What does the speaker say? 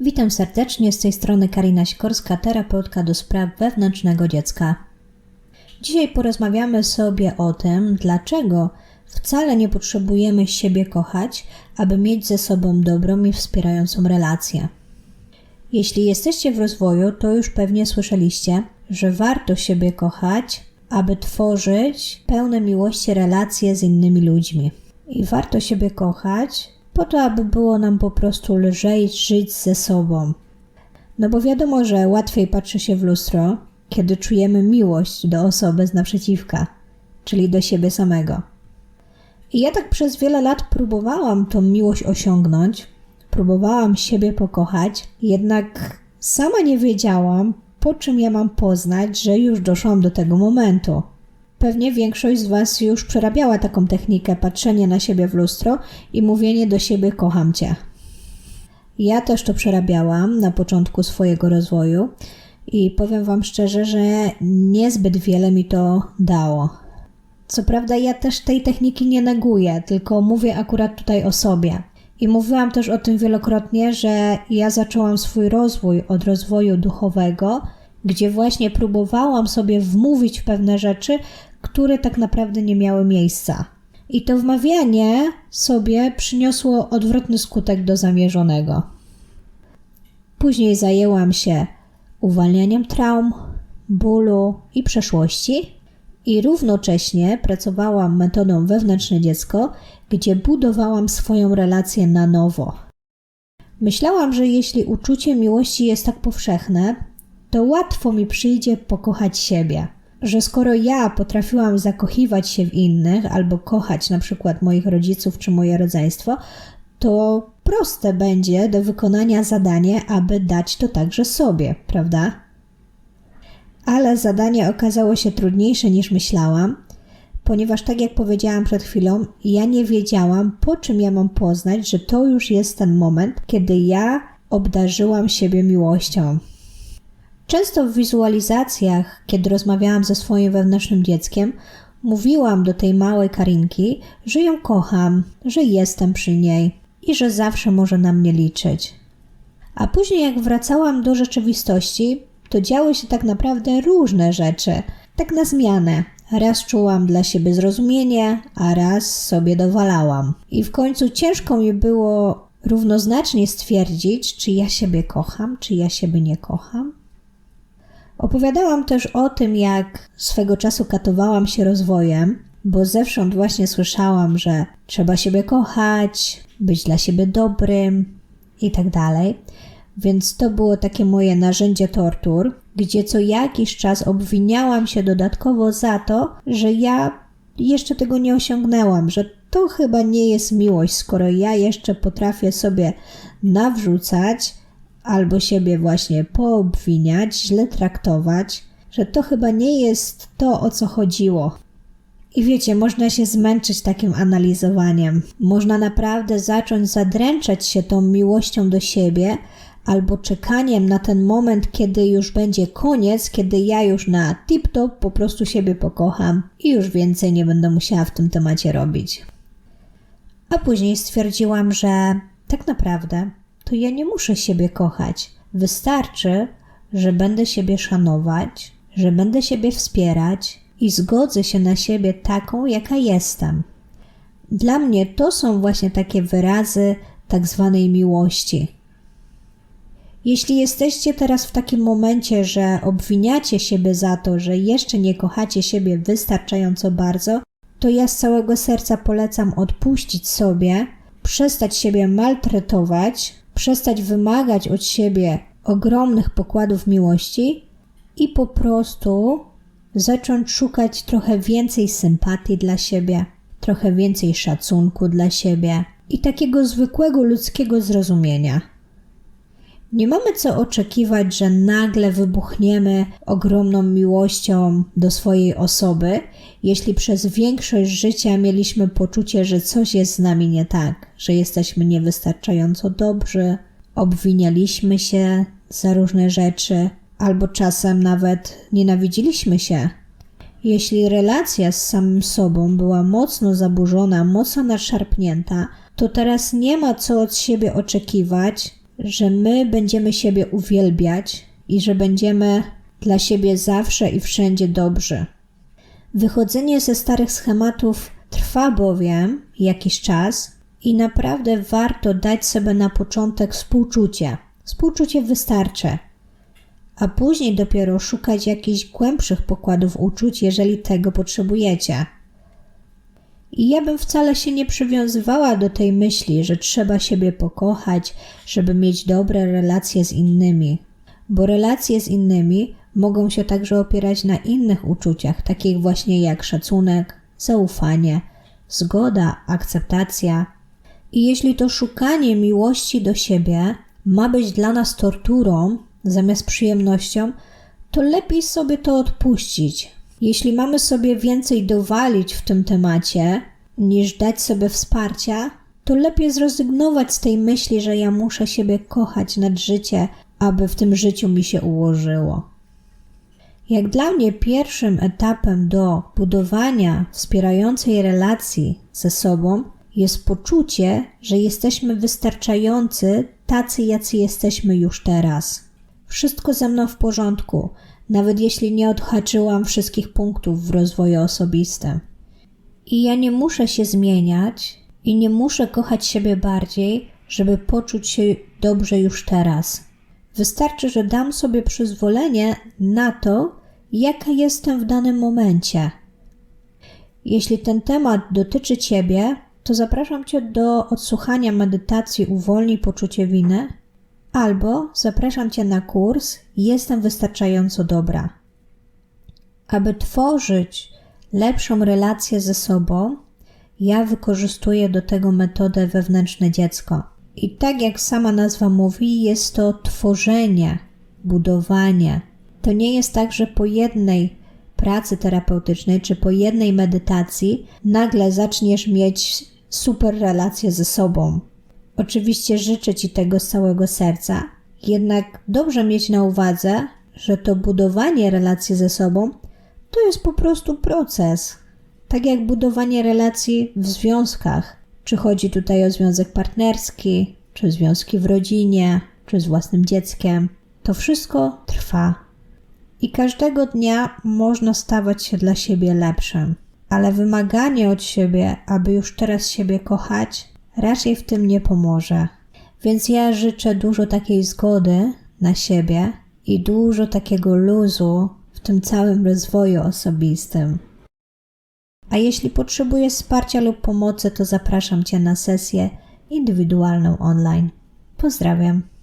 Witam serdecznie, z tej strony Karina Sikorska, terapeutka do spraw wewnętrznego dziecka. Dzisiaj porozmawiamy sobie o tym, dlaczego wcale nie potrzebujemy siebie kochać, aby mieć ze sobą dobrą i wspierającą relację. Jeśli jesteście w rozwoju, to już pewnie słyszeliście, że warto siebie kochać, aby tworzyć pełne miłości relacje z innymi ludźmi. I warto siebie kochać, po to, aby było nam po prostu lżej żyć ze sobą. No bo wiadomo, że łatwiej patrzy się w lustro, kiedy czujemy miłość do osoby z naprzeciwka, czyli do siebie samego. I ja tak przez wiele lat próbowałam tą miłość osiągnąć, próbowałam siebie pokochać, jednak sama nie wiedziałam, po czym ja mam poznać, że już doszłam do tego momentu. Pewnie większość z Was już przerabiała taką technikę patrzenia na siebie w lustro i mówienie do siebie kocham Cię. Ja też to przerabiałam na początku swojego rozwoju i powiem Wam szczerze, że niezbyt wiele mi to dało. Co prawda, ja też tej techniki nie neguję, tylko mówię akurat tutaj o sobie. I mówiłam też o tym wielokrotnie, że ja zaczęłam swój rozwój od rozwoju duchowego, gdzie właśnie próbowałam sobie wmówić pewne rzeczy, które tak naprawdę nie miały miejsca. I to wmawianie sobie przyniosło odwrotny skutek do zamierzonego. Później zajęłam się uwalnianiem traum, bólu i przeszłości i równocześnie pracowałam metodą wewnętrzne dziecko, gdzie budowałam swoją relację na nowo. Myślałam, że jeśli uczucie miłości jest tak powszechne, to łatwo mi przyjdzie pokochać siebie. Że skoro ja potrafiłam zakochiwać się w innych albo kochać na przykład moich rodziców czy moje rodzeństwo, to proste będzie do wykonania zadanie, aby dać to także sobie, prawda? Ale zadanie okazało się trudniejsze niż myślałam, ponieważ, tak jak powiedziałam przed chwilą, ja nie wiedziałam, po czym ja mam poznać, że to już jest ten moment, kiedy ja obdarzyłam siebie miłością. Często w wizualizacjach, kiedy rozmawiałam ze swoim wewnętrznym dzieckiem, mówiłam do tej małej Karinki, że ją kocham, że jestem przy niej i że zawsze może na mnie liczyć. A później, jak wracałam do rzeczywistości, to działy się tak naprawdę różne rzeczy, tak na zmianę. Raz czułam dla siebie zrozumienie, a raz sobie dowalałam. I w końcu ciężko mi było równoznacznie stwierdzić, czy ja siebie kocham, czy ja siebie nie kocham. Opowiadałam też o tym, jak swego czasu katowałam się rozwojem, bo zewsząd właśnie słyszałam, że trzeba siebie kochać, być dla siebie dobrym i tak dalej. Więc to było takie moje narzędzie tortur, gdzie co jakiś czas obwiniałam się dodatkowo za to, że ja jeszcze tego nie osiągnęłam, że to chyba nie jest miłość, skoro ja jeszcze potrafię sobie nawrzucać albo siebie właśnie poobwiniać, źle traktować, że to chyba nie jest to, o co chodziło. I wiecie, można się zmęczyć takim analizowaniem. Można naprawdę zacząć zadręczać się tą miłością do siebie, albo czekaniem na ten moment, kiedy już będzie koniec, kiedy ja już na tip-top po prostu siebie pokocham i już więcej nie będę musiała w tym temacie robić. A później stwierdziłam, że tak naprawdę to ja nie muszę siebie kochać. Wystarczy, że będę siebie szanować, że będę siebie wspierać i zgodzę się na siebie taką, jaka jestem. Dla mnie to są właśnie takie wyrazy tak zwanej miłości. Jeśli jesteście teraz w takim momencie, że obwiniacie siebie za to, że jeszcze nie kochacie siebie wystarczająco bardzo, to ja z całego serca polecam odpuścić sobie, przestać siebie maltretować, przestać wymagać od siebie ogromnych pokładów miłości i po prostu zacząć szukać trochę więcej sympatii dla siebie, trochę więcej szacunku dla siebie i takiego zwykłego ludzkiego zrozumienia. Nie mamy co oczekiwać, że nagle wybuchniemy ogromną miłością do swojej osoby, jeśli przez większość życia mieliśmy poczucie, że coś jest z nami nie tak, że jesteśmy niewystarczająco dobrzy, obwinialiśmy się za różne rzeczy, albo czasem nawet nienawidziliśmy się. Jeśli relacja z samym sobą była mocno zaburzona, mocno nadszarpnięta, to teraz nie ma co od siebie oczekiwać, że my będziemy siebie uwielbiać i że będziemy dla siebie zawsze i wszędzie dobrzy. Wychodzenie ze starych schematów trwa bowiem jakiś czas i naprawdę warto dać sobie na początek współczucie. Współczucie wystarczy, a później dopiero szukać jakichś głębszych pokładów uczuć, jeżeli tego potrzebujecie. I ja bym wcale się nie przywiązywała do tej myśli, że trzeba siebie pokochać, żeby mieć dobre relacje z innymi, bo relacje z innymi mogą się także opierać na innych uczuciach, takich właśnie jak szacunek, zaufanie, zgoda, akceptacja. I jeśli to szukanie miłości do siebie ma być dla nas torturą zamiast przyjemnością, to lepiej sobie to odpuścić. Jeśli mamy sobie więcej dowalić w tym temacie, niż dać sobie wsparcia, to lepiej zrezygnować z tej myśli, że ja muszę siebie kochać nad życie, aby w tym życiu mi się ułożyło. Jak dla mnie pierwszym etapem do budowania wspierającej relacji ze sobą jest poczucie, że jesteśmy wystarczający tacy, jacy jesteśmy już teraz. Wszystko ze mną w porządku, nawet jeśli nie odhaczyłam wszystkich punktów w rozwoju osobistym. I ja nie muszę się zmieniać i nie muszę kochać siebie bardziej, żeby poczuć się dobrze już teraz. Wystarczy, że dam sobie przyzwolenie na to, jaka jestem w danym momencie. Jeśli ten temat dotyczy Ciebie, to zapraszam Cię do odsłuchania medytacji Uwolnij poczucie winy, albo zapraszam Cię na kurs Jestem wystarczająco dobra. Aby tworzyć lepszą relację ze sobą, ja wykorzystuję do tego metodę wewnętrzne dziecko. I tak jak sama nazwa mówi, jest to tworzenie, budowanie. To nie jest tak, że po jednej pracy terapeutycznej czy po jednej medytacji nagle zaczniesz mieć super relację ze sobą. Oczywiście życzę Ci tego z całego serca, jednak dobrze mieć na uwadze, że to budowanie relacji ze sobą to jest po prostu proces. Tak jak budowanie relacji w związkach. Czy chodzi tutaj o związek partnerski, czy związki w rodzinie, czy z własnym dzieckiem. To wszystko trwa. I każdego dnia można stawać się dla siebie lepszym. Ale wymaganie od siebie, aby już teraz siebie kochać, raczej w tym nie pomoże. Więc ja życzę dużo takiej zgody na siebie i dużo takiego luzu w tym całym rozwoju osobistym. A jeśli potrzebujesz wsparcia lub pomocy, to zapraszam Cię na sesję indywidualną online. Pozdrawiam.